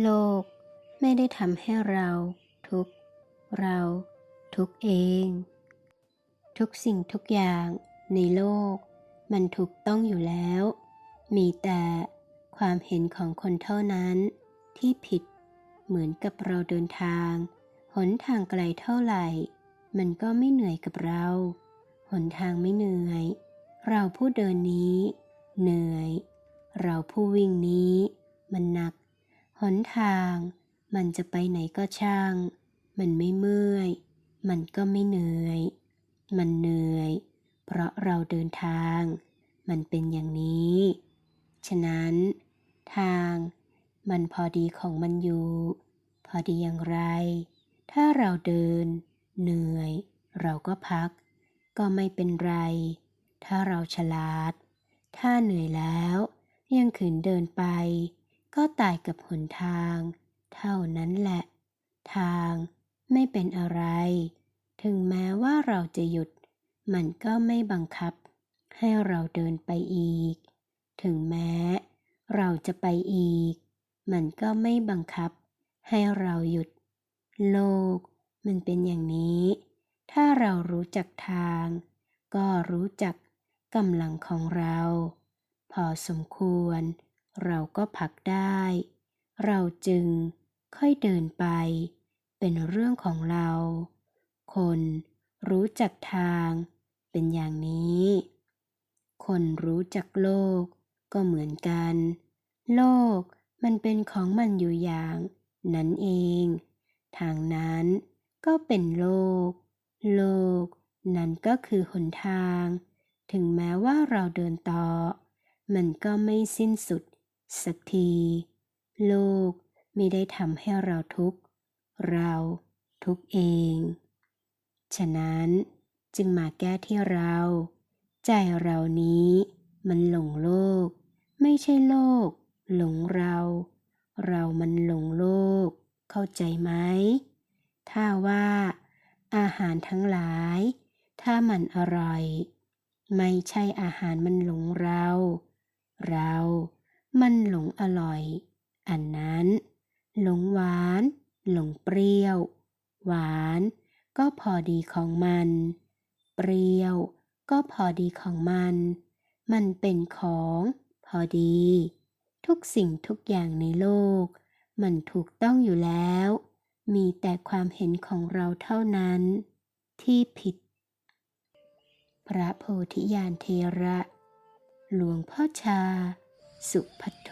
โลกไม่ได้ทำให้เราทุกเราทุกเอง ทุกสิ่งทุกอย่างในโลก มันถูกต้องอยู่แล้ว มีแต่ความเห็นของคนเท่านั้น ที่ผิดเหมือนกับเราเดินทาง หนทางไกลเท่าไหร่ มันก็ไม่เหนื่อยกับเรา หนทางไม่เหนื่อย เราผู้เดินนี้ เหนื่อย เราผู้วิ่งนี้ มันหนัก หนทาง มันจะไปไหนก็ช่าง มันไม่เมื่อย มันก็ไม่เหนื่อย มันเหนื่อย เพราะเราเดินทาง มันเป็นอย่างนี้ ฉะนั้น ทาง มันพอดีของมันอยู่ พอดีอย่างไร ถ้าเราเดิน เหนื่อย เราก็พัก ก็ไม่เป็นไร ถ้าเราฉลาด ถ้าเหนื่อยแล้ว ยังขืนเดินไป ก็ตายกับหนทาง เท่านั้นแหละ ทางไม่เป็นอะไร ถึงแม้ว่าเราจะหยุด มันก็ไม่บังคับ ให้เราเดินไปอีก ถึงแม้ เราจะไปอีก มันก็ไม่บังคับ ให้เราหยุด โลก มันเป็นอย่างนี้ ถ้าเรารู้จักทาง ก็รู้จักกำลังของเรา พอสมควร เราก็พักได้ เราจึงค่อยเดินไป เป็นเรื่องของเรา คนรู้จักทาง เป็นอย่างนี้ คนรู้จักโลก ก็เหมือนกัน โลกมันเป็นของมันอยู่อย่าง นั้นเอง ทางนั้นก็เป็นโลก โลก นั้นก็คือหนทาง ถึงแม้ว่าเราเดินต่อ มันก็ไม่สิ้นสุด สักที โลกไม่ได้ทำให้เราทุกข์ เราทุกข์เอง ฉะนั้นจึงมาแก้ที่เรา ใจเรานี้มันหลงโลก ไม่ใช่โลก หลงเรา เรามันหลงโลก เข้าใจไหม ถ้าว่า อาหารทั้งหลาย ถ้ามันอร่อย ไม่ใช่อาหารมันหลงเรา เรา มันหลงอร่อย อันนั้น หลงหวาน หลงเปรี้ยว หวาน ก็พอดีของมัน เปรี้ยว ก็พอดีของมัน มันเป็นของ พอดี ทุกสิ่งทุกอย่างในโลก มันถูกต้องอยู่แล้ว มีแต่ความเห็นของเราเท่านั้น ที่ผิด พระโพธิญาณเทระ หลวงพ่อชา สุพัทโธ